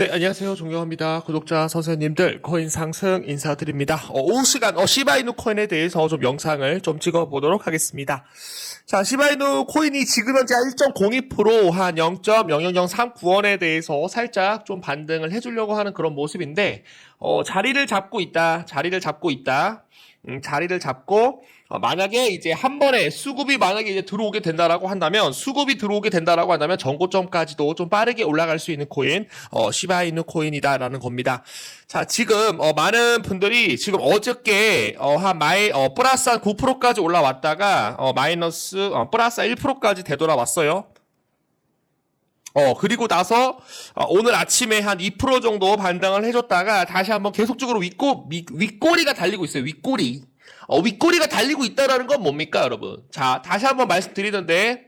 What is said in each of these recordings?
네, 안녕하세요. 존경합니다. 구독자 선생님들, 코인 상승 인사드립니다. 어, 오후 시간, 어, 시바이누 코인에 대해서 좀 영상을 좀 찍어보도록 하겠습니다. 자, 시바이누 코인이 지금 현재 1.02%, 한 0.00039원에 대해서 살짝 좀 반등을 해주려고 하는 그런 모습인데, 어, 자리를 잡고 있다. 자리를 잡고 있다. 음, 자리를 잡고 어, 만약에 이제 한 번에 수급이 만약에 이제 들어오게 된다라고 한다면 수급이 들어오게 된다라고 한다면 전고점까지도 좀 빠르게 올라갈 수 있는 코인 어, 시바이누 코인이다라는 겁니다. 자 지금 어, 많은 분들이 지금 어저께 어, 한 마이 어, 플러스 한 9%까지 올라왔다가 어, 마이너스 어, 플러스 1%까지 되돌아왔어요. 어, 그리고 나서, 어, 오늘 아침에 한 2% 정도 반등을 해줬다가 다시 한번 계속적으로 윗꼬, 윗, 윗꼬리가 달리고 있어요. 윗꼬리. 어, 윗꼬리가 달리고 있다라는 건 뭡니까, 여러분? 자, 다시 한번 말씀드리는데,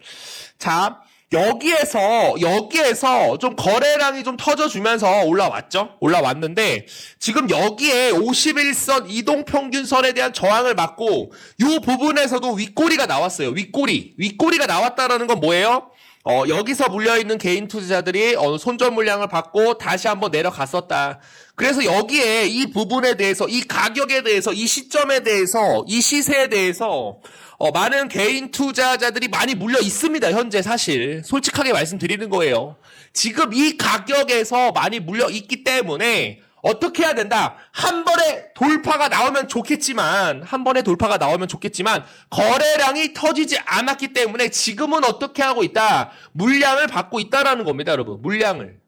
자, 여기에서, 여기에서 좀 거래량이 좀 터져주면서 올라왔죠? 올라왔는데, 지금 여기에 51선 이동 평균선에 대한 저항을 맞고, 요 부분에서도 윗꼬리가 나왔어요. 윗꼬리. 윗꼬리가 나왔다라는 건 뭐예요? 어, 여기서 물려있는 개인 투자자들이 어, 손절 물량을 받고 다시 한번 내려갔었다. 그래서 여기에 이 부분에 대해서, 이 가격에 대해서, 이 시점에 대해서, 이 시세에 대해서, 어, 많은 개인 투자자들이 많이 물려 있습니다. 현재 사실. 솔직하게 말씀드리는 거예요. 지금 이 가격에서 많이 물려 있기 때문에, 어떻게 해야 된다? 한 번에 돌파가 나오면 좋겠지만, 한 번에 돌파가 나오면 좋겠지만, 거래량이 터지지 않았기 때문에 지금은 어떻게 하고 있다? 물량을 받고 있다라는 겁니다, 여러분. 물량을.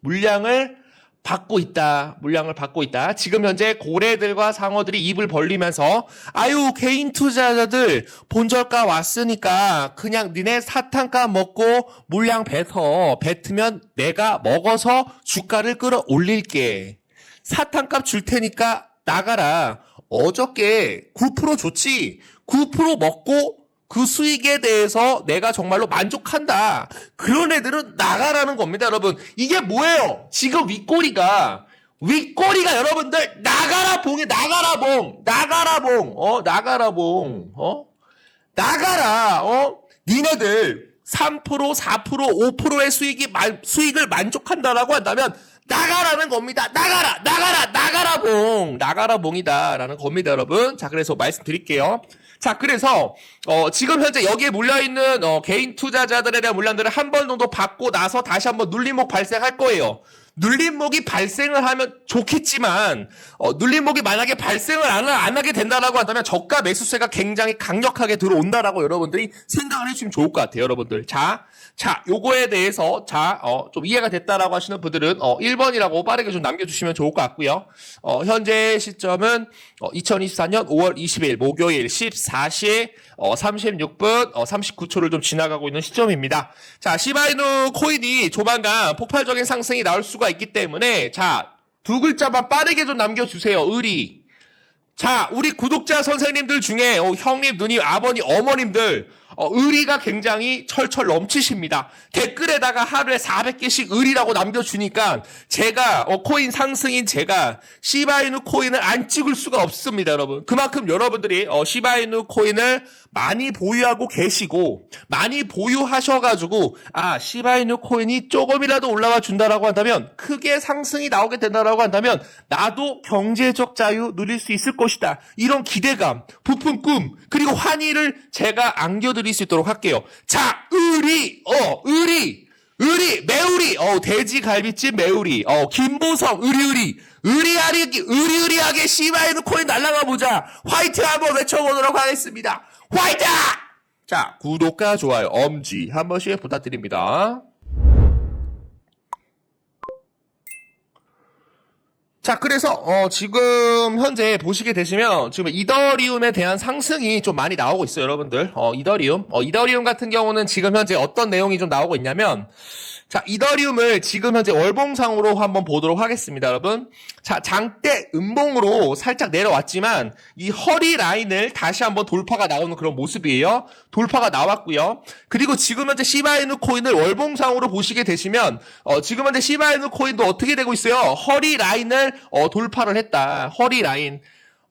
물량을 받고 있다. 물량을 받고 있다. 지금 현재 고래들과 상어들이 입을 벌리면서 아유 개인 투자자들 본절가 왔으니까 그냥 니네 사탕가 먹고 물량 뱉어 뱉으면 내가 먹어서 주가를 끌어올릴게. 사탕값 줄 테니까 나가라. 어저께 9% 줬지. 9% 먹고 그 수익에 대해서 내가 정말로 만족한다. 그런 애들은 나가라는 겁니다, 여러분. 이게 뭐예요? 지금 윗꼬리가, 윗꼬리가 여러분들, 나가라 봉이, 나가라 봉, 나가라 봉, 어, 나가라 봉, 어? 나가라, 어? 니네들 3%, 4%, 5%의 수익이, 만, 수익을 만족한다라고 한다면, 나가라는 겁니다. 나가라, 나가라, 나가라 봉, 나가라 봉이다라는 겁니다, 여러분. 자, 그래서 말씀드릴게요. 자, 그래서 어, 지금 현재 여기에 물려 있는 어, 개인 투자자들에 대한 물량들을 한 번 정도 받고 나서 다시 한번 눌림목 발생할 거예요. 눌림목이 발생을 하면 좋겠지만 어, 눌림목이 만약에 발생을 안, 하- 안 하게 된다라고 한다면 저가 매수세가 굉장히 강력하게 들어온다라고 여러분들이 생각을 해주시면 좋을 것 같아요, 여러분들. 자, 자, 요거에 대해서 자, 어, 좀 이해가 됐다라고 하시는 분들은 어, 1번이라고 빠르게 좀 남겨주시면 좋을 것 같고요. 어, 현재 시점은 어, 2024년 5월 20일 목요일 14시 어, 36분 어, 39초를 좀 지나가고 있는 시점입니다. 자, 시바이누 코인이 조만간 폭발적인 상승이 나올 수가 있기 때문에 자, 두 글자만 빠르게 좀 남겨주세요. 의리. 자, 우리 구독자 선생님들 중에 어, 형님, 누님, 아버님, 어머님들 어, 의리가 굉장히 철철 넘치십니다. 댓글에다가 하루에 400개씩 의리라고 남겨주니까 제가 어, 코인 상승인 제가 시바이누 코인을 안 찍을 수가 없습니다, 여러분. 그만큼 여러분들이 어, 시바이누 코인을 많이 보유하고 계시고 많이 보유하셔가지고 아 시바이누 코인이 조금이라도 올라와 준다라고 한다면 크게 상승이 나오게 된다라고 한다면 나도 경제적 자유 누릴 수 있을 것이다 이런 기대감 부푼 꿈 그리고 환희를 제가 안겨드 릴 수 있도록 할게요. 자 의리. 어 의리. 의리 매우리. 어 돼지 갈비찜 매우리. 어 김보성 의리의리. 의리하게 의리의리하게 시바이누 코인 날라가 보자. 화이팅 한번 외쳐보도록 하겠습니다. 화이팅 자 구독과 좋아요 엄지 한 번씩 부탁드립니다 자, 그래서 어, 지금 현재 보시게 되시면 지금 이더리움에 대한 상승이 좀 많이 나오고 있어요, 여러분들. 어, 이더리움. 어, 이더리움 같은 경우는 지금 현재 어떤 내용이 좀 나오고 있냐면 자, 이더리움을 지금 현재 월봉상으로 한번 보도록 하겠습니다, 여러분. 자, 장대 음봉으로 살짝 내려왔지만 이 허리 라인을 다시 한번 돌파가 나오는 그런 모습이에요. 돌파가 나왔고요. 그리고 지금 현재 시바이누 코인을 월봉상으로 보시게 되시면 어, 지금 현재 시바이누 코인도 어떻게 되고 있어요? 허리 라인을 어, 돌파를 했다. 허리 라인.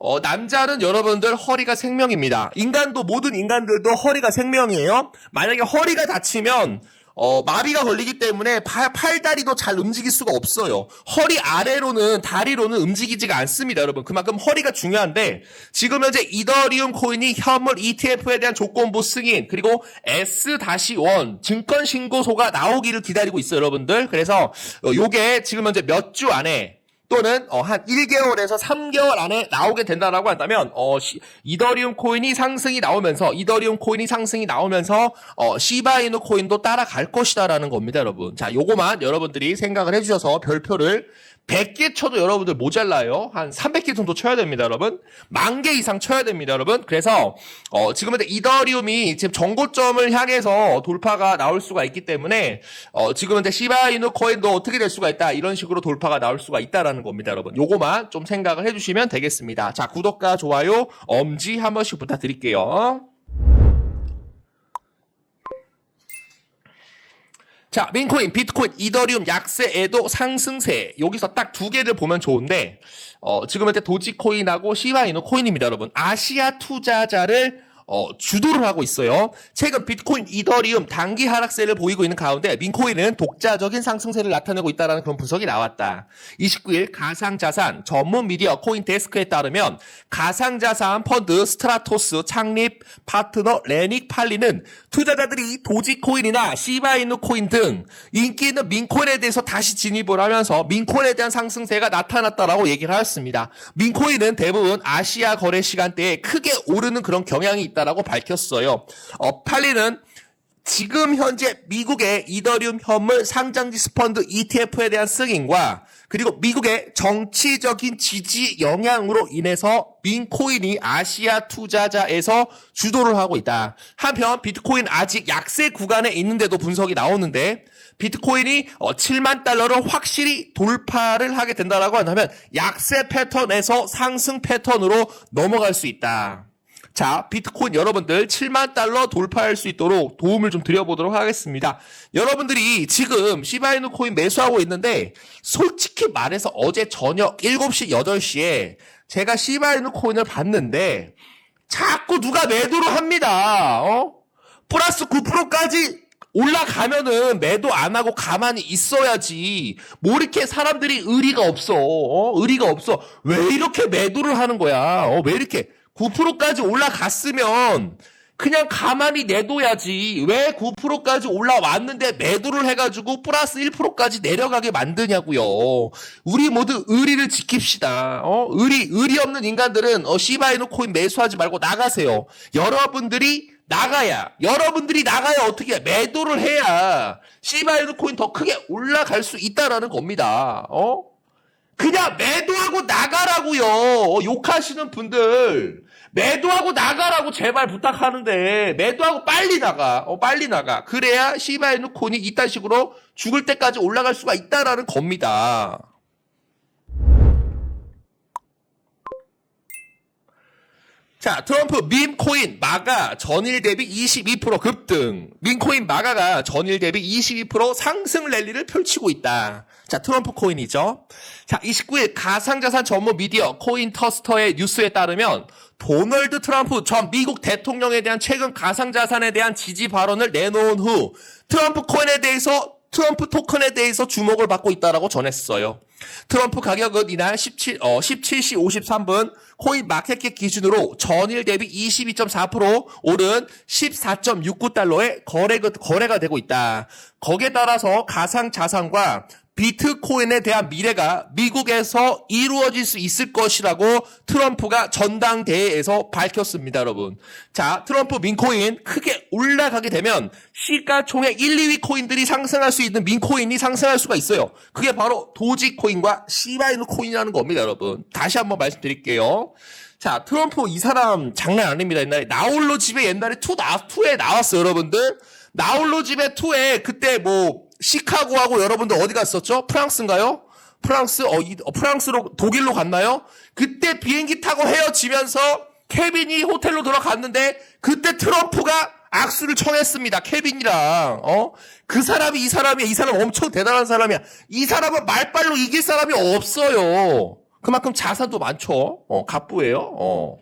어, 남자는 여러분들 허리가 생명입니다. 인간도 모든 인간들도 허리가 생명이에요. 만약에 허리가 다치면 어, 마비가 걸리기 때문에 팔, 팔다리도 잘 움직일 수가 없어요. 허리 아래로는 다리로는 움직이지가 않습니다, 여러분. 그만큼 허리가 중요한데 지금 현재 이더리움 코인이 현물 ETF에 대한 조건부 승인 그리고 S-1 증권 신고소가 나오기를 기다리고 있어요, 여러분들. 그래서 어, 요게 지금 현재 몇 주 안에 또는 어, 한 1개월에서 3개월 안에 나오게 된다라고 한다면 어, 시- 이더리움 코인이 상승이 나오면서 이더리움 코인이 상승이 나오면서 어, 시바이누 코인도 따라갈 것이다라는 겁니다, 여러분. 자, 요거만 여러분들이 생각을 해주셔서 별표를 100개 쳐도 여러분들 모자라요. 한 300개 정도 쳐야 됩니다, 여러분. 만 개 이상 쳐야 됩니다, 여러분. 그래서 어, 지금 현재 이더리움이 지금 정고점을 향해서 돌파가 나올 수가 있기 때문에 어, 지금 현재 시바이누 코인도 어떻게 될 수가 있다. 이런 식으로 돌파가 나올 수가 있다라는 겁니다, 여러분. 요거만 좀 생각을 해주시면 되겠습니다. 자, 구독과 좋아요, 엄지 한 번씩 부탁드릴게요. 자, 민코인, 비트코인, 이더리움 약세에도 상승세. 여기서 딱 두 개를 보면 좋은데, 어, 지금 현재 도지코인하고 시바이노 코인입니다, 여러분. 아시아 투자자를 어, 주도를 하고 있어요. 최근 비트코인, 이더리움 단기 하락세를 보이고 있는 가운데 민코인은 독자적인 상승세를 나타내고 있다는 그런 분석이 나왔다. 29일 가상자산 전문 미디어 코인데스크에 따르면 가상자산 펀드 스트라토스 창립 파트너 레닉 팔리는 투자자들이 도지코인이나 시바이누 코인 등 인기 있는 민코인에 대해서 다시 진입을 하면서 민코인에 대한 상승세가 나타났다라고 얘기를 하였습니다. 민코인은 대부분 아시아 거래 시간대에 크게 오르는 그런 경향이 있다 라고 밝혔어요. 어, 팔리는 지금 현재 미국의 이더리움 현물 상장지수 펀드 ETF에 대한 승인과 그리고 미국의 정치적인 지지 영향으로 인해서 민코인이 아시아 투자자에서 주도를 하고 있다. 한편 비트코인 아직 약세 구간에 있는데도 분석이 나오는데 비트코인이 어, 7만 달러를 확실히 돌파를 하게 된다라고 한다면 약세 패턴에서 상승 패턴으로 넘어갈 수 있다. 자, 비트코인 여러분들 7만 달러 돌파할 수 있도록 도움을 좀 드려보도록 하겠습니다. 여러분들이 지금 시바이누 코인 매수하고 있는데 솔직히 말해서 어제 저녁 7시, 8시에 제가 시바이누 코인을 봤는데 자꾸 누가 매도를 합니다. 어? 플러스 9%까지 올라가면은 매도 안 하고 가만히 있어야지. 뭐 이렇게 사람들이 의리가 없어. 어? 의리가 없어. 왜 이렇게 매도를 하는 거야? 어? 왜 이렇게 9%까지 올라갔으면 그냥 가만히 내둬야지. 왜 9%까지 올라왔는데 매도를 해가지고 플러스 1%까지 내려가게 만드냐고요. 우리 모두 의리를 지킵시다. 어? 의리, 의리 없는 인간들은 어, 시바이노 코인 매수하지 말고 나가세요. 여러분들이 나가야, 여러분들이 나가야 어떻게 해? 매도를 해야 시바이노 코인 더 크게 올라갈 수 있다라는 겁니다. 어? 그냥 매도하고 나가라고요. 어, 욕하시는 분들 매도하고 나가라고 제발 부탁하는데 매도하고 빨리 나가. 어, 빨리 나가. 그래야 시바이누 콘이 이딴 식으로 죽을 때까지 올라갈 수가 있다라는 겁니다. 자, 트럼프 밈 코인 마가 전일 대비 22% 급등. 밈 코인 마가가 전일 대비 22% 상승 랠리를 펼치고 있다. 자, 트럼프 코인이죠. 자, 29일 가상자산 전문 미디어 코인 터스터의 뉴스에 따르면 도널드 트럼프 전 미국 대통령에 대한 최근 가상자산에 대한 지지 발언을 내놓은 후 트럼프 코인에 대해서 트럼프 토큰에 대해서 주목을 받고 있다라고 전했어요. 트럼프 가격은 이날 17, 어, 17시 53분 코인 마켓캡 기준으로 전일 대비 22.4% 오른 14.69달러에 거래, 거래가 되고 있다. 거기에 따라서 가상 자산과 비트코인에 대한 미래가 미국에서 이루어질 수 있을 것이라고 트럼프가 전당대회에서 밝혔습니다, 여러분. 자, 트럼프 민코인 크게 올라가게 되면 시가총액 1, 2위 코인들이 상승할 수 있는 민코인이 상승할 수가 있어요. 그게 바로 도지코인과 시바이누 코인이라는 겁니다, 여러분. 다시 한번 말씀드릴게요. 자, 트럼프 이 사람 장난 아닙니다. 옛날에 나홀로 집에 옛날에 투 나, 투에 나왔어요, 여러분들. 나홀로 집에 투에 그때 뭐 시카고하고 여러분들 어디 갔었죠? 프랑스인가요? 프랑스 어, 이, 어, 프랑스로 독일로 갔나요? 그때 비행기 타고 헤어지면서 케빈이 호텔로 들어갔는데 그때 트럼프가 악수를 청했습니다. 케빈이랑 어? 그 사람이 이 사람이야. 이 사람 엄청 대단한 사람이야. 이 사람은 말빨로 이길 사람이 없어요. 그만큼 자산도 많죠. 어, 갑부예요. 어.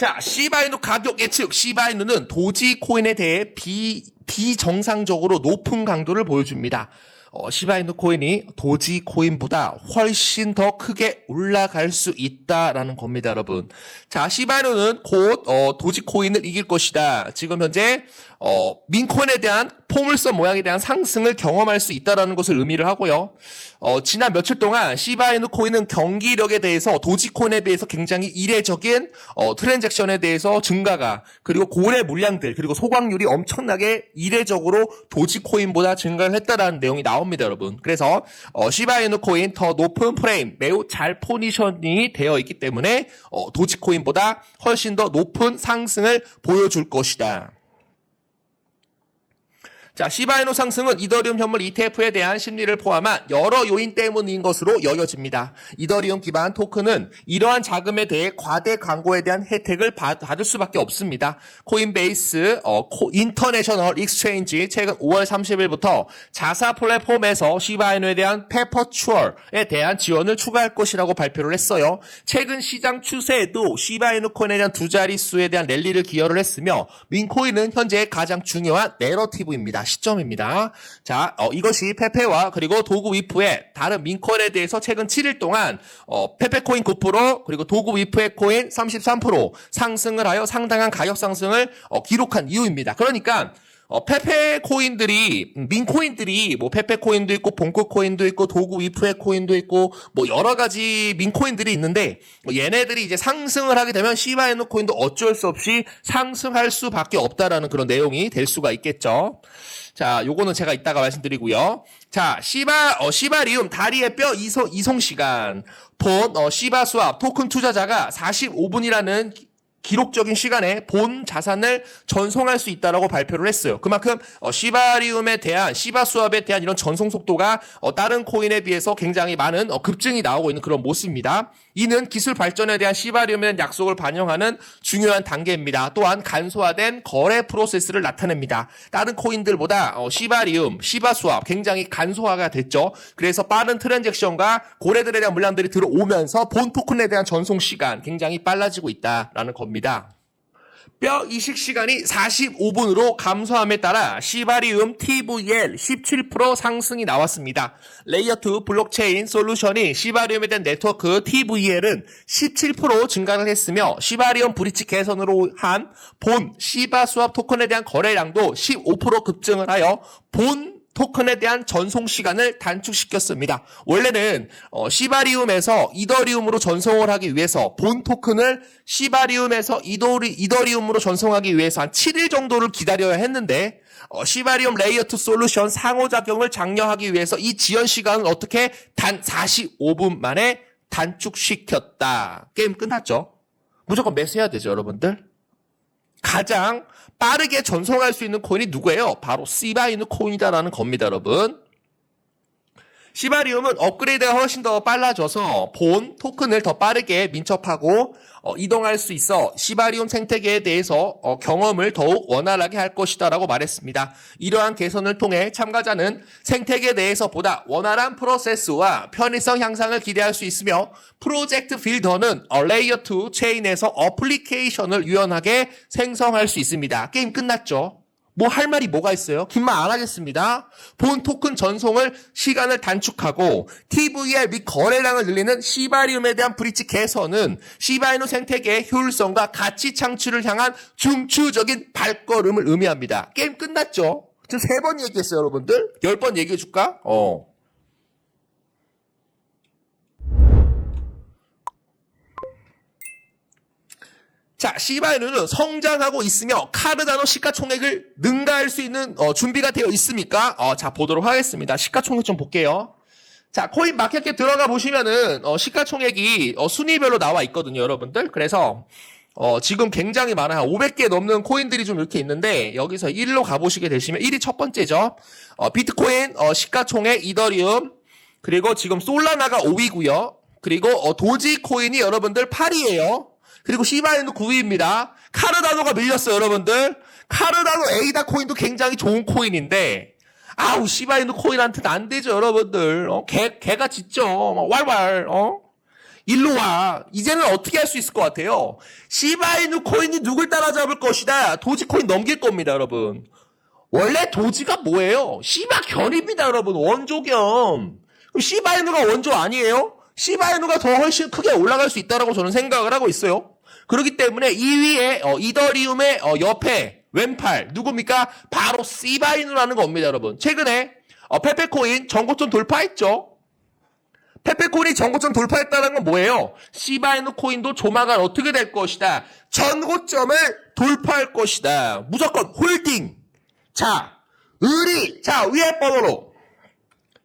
자, 시바이누 가격 예측. 시바이누는 도지 코인에 대해 비, 비정상적으로 높은 강도를 보여줍니다. 어, 시바이누 코인이 도지 코인보다 훨씬 더 크게 올라갈 수 있다라는 겁니다, 여러분. 자, 시바이누는 곧 어, 도지 코인을 이길 것이다. 지금 현재 어, 민코인에 대한 포물선 모양에 대한 상승을 경험할 수 있다라는 것을 의미를 하고요. 어, 지난 며칠 동안 시바이누 코인은 경기력에 대해서 도지코인에 비해서 굉장히 이례적인 어, 트랜잭션에 대해서 증가가 그리고 고래 물량들 그리고 소각률이 엄청나게 이례적으로 도지코인보다 증가를 했다라는 내용이 나옵니다, 여러분. 그래서 어, 시바이누 코인 더 높은 프레임 매우 잘 포지션이 되어 있기 때문에 어, 도지코인보다 훨씬 더 높은 상승을 보여줄 것이다. 자, 시바이노 상승은 이더리움 현물 ETF에 대한 심리를 포함한 여러 요인 때문인 것으로 여겨집니다. 이더리움 기반 토큰은 이러한 자금에 대해 과대 광고에 대한 혜택을 받, 을 수밖에 없습니다. 코인베이스 어, 코, 인터내셔널 익스체인지 최근 5월 30일부터 자사 플랫폼에서 시바이노에 대한 페퍼추얼에 대한 지원을 추가할 것이라고 발표를 했어요. 최근 시장 추세에도 시바이노 코인에 대한 두 자릿수에 대한 랠리를 기여를 했으며 민코인은 현재 가장 중요한 내러티브입니다. 시점입니다. 자, 어, 이것이 페페와 그리고 도구 위프의 다른 민코인에 대해서 최근 7일 동안 어, 페페코인 9% 그리고 도구 위프의 코인 33% 상승을 하여 상당한 가격 상승을 어, 기록한 이유입니다. 그러니까 어, 페페 코인들이, 음, 민 코인들이, 뭐, 페페 코인도 있고, 본코 코인도 있고, 도구 위프의 코인도 있고, 뭐, 여러 가지 민 코인들이 있는데, 뭐 얘네들이 이제 상승을 하게 되면 시바이노 코인도 어쩔 수 없이 상승할 수밖에 없다라는 그런 내용이 될 수가 있겠죠. 자, 요거는 제가 이따가 말씀드리고요. 자, 시바, 어, 시바리움 다리의 뼈 이소, 이송 시간. 본, 어, 시바 수합 토큰 투자자가 45분이라는 기록적인 시간에 본 자산을 전송할 수 있다라고 발표를 했어요. 그만큼 어, 시바리움에 대한 시바 수압에 대한 이런 전송 속도가 어, 다른 코인에 비해서 굉장히 많은 어, 급증이 나오고 있는 그런 모습입니다. 이는 기술 발전에 대한 시바리움에 대한 약속을 반영하는 중요한 단계입니다. 또한 간소화된 거래 프로세스를 나타냅니다. 다른 코인들보다 어, 시바리움, 시바 수압 굉장히 간소화가 됐죠. 그래서 빠른 트랜잭션과 고래들에 대한 물량들이 들어오면서 본 토큰에 대한 전송 시간 굉장히 빨라지고 있다라는 겁니다. 뼈 이식 시간이 45분으로 감소함에 따라 시바리움 TVL 17% 상승이 나왔습니다. 레이어2 블록체인 솔루션이 시바리움에 대한 네트워크 TVL은 17% 증가를 했으며 시바리움 브리치 개선으로 한 본 시바 수합 토큰에 대한 거래량도 15% 급증을 하여 본 토큰에 대한 전송 시간을 단축시켰습니다. 원래는 어, 시바리움에서 이더리움으로 전송을 하기 위해서 본 토큰을 시바리움에서 이더리, 이더리움으로 전송하기 위해서 한 7일 정도를 기다려야 했는데 어, 시바리움 레이어2 솔루션 상호작용을 장려하기 위해서 이 지연 시간을 어떻게 단 45분 만에 단축시켰다. 게임 끝났죠. 무조건 매수해야 되죠, 여러분들. 가장 빠르게 전송할 수 있는 코인이 누구예요? 바로 시바이누 코인이다라는 겁니다, 여러분. 시바리움은 업그레이드가 훨씬 더 빨라져서 본 토큰을 더 빠르게 민첩하고 어, 이동할 수 있어 시바리움 생태계에 대해서 어, 경험을 더욱 원활하게 할 것이다라고 말했습니다. 이러한 개선을 통해 참가자는 생태계 내에서 보다 원활한 프로세스와 편의성 향상을 기대할 수 있으며 프로젝트 빌더는 어, 레이어 2 체인에서 어플리케이션을 유연하게 생성할 수 있습니다. 게임 끝났죠? 뭐 할 말이 뭐가 있어요? 긴 말 안 하겠습니다. 본 토큰 전송을 시간을 단축하고 TVL 및 거래량을 늘리는 시바리움에 대한 브릿지 개선은 시바이노 생태계의 효율성과 가치 창출을 향한 중추적인 발걸음을 의미합니다. 게임 끝났죠? 지금 세 번 얘기했어요, 여러분들. 열 번 얘기해 줄까? 어. 자, 시바이누는 성장하고 있으며 카르다노 시가총액을 능가할 수 있는 어, 준비가 되어 있습니까? 어, 자, 보도록 하겠습니다. 시가총액 좀 볼게요. 자, 코인 마켓캡 들어가 보시면은 어, 시가총액이 어, 순위별로 나와 있거든요, 여러분들. 그래서 어, 지금 굉장히 많아요. 500개 넘는 코인들이 좀 이렇게 있는데 여기서 1로 가보시게 되시면 1이 첫 번째죠. 어, 비트코인, 어, 시가총액, 이더리움, 그리고 지금 솔라나가 5위고요. 그리고 어, 도지코인이 여러분들 8위예요. 그리고 시바이누 9위입니다. 카르다노가 밀렸어요, 여러분들. 카르다노 에이다 코인도 굉장히 좋은 코인인데, 아우, 시바이누 코인한테는 안 되죠, 여러분들. 어, 개, 개가 짖죠. 막 왈왈, 어? 일로 와. 이제는 어떻게 할 수 있을 것 같아요? 시바이누 코인이 누굴 따라잡을 것이다. 도지코인 넘길 겁니다, 여러분. 원래 도지가 뭐예요? 시바 견입니다, 여러분. 원조 견. 그럼 시바이누가 원조 아니에요? 시바이누가 더 훨씬 크게 올라갈 수 있다라고 저는 생각을 하고 있어요. 그렇기 때문에 2위에 어, 이더리움의 어, 옆에 왼팔 누굽니까? 바로 시바이누라는 겁니다, 여러분. 최근에 어, 페페코인 전고점 돌파했죠. 페페코인이 전고점 돌파했다는 건 뭐예요? 시바이누 코인도 조만간 어떻게 될 것이다. 전고점을 돌파할 것이다. 무조건 홀딩. 자, 의리. 자, 위에 번호로.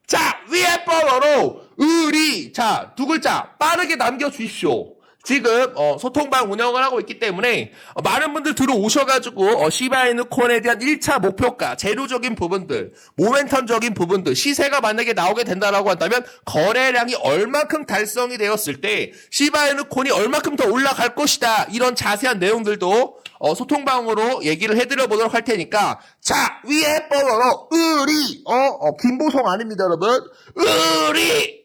자, 위에 번호로 의리. 자, 두 글자 빠르게 남겨주십시오. 지금 어, 소통방 운영을 하고 있기 때문에 어, 많은 분들 들어오셔가지고 어, 시바이누 콘에 대한 1차 목표가, 재료적인 부분들, 모멘텀적인 부분들, 시세가 만약에 나오게 된다라고 한다면 거래량이 얼마큼 달성이 되었을 때 시바이누 콘이 얼마큼 더 올라갈 것이다. 이런 자세한 내용들도 어, 소통방으로 얘기를 해드려 보도록 할 테니까 자 위에 번호로 의리. 어, 어 김보성 아닙니다 여러분. 의리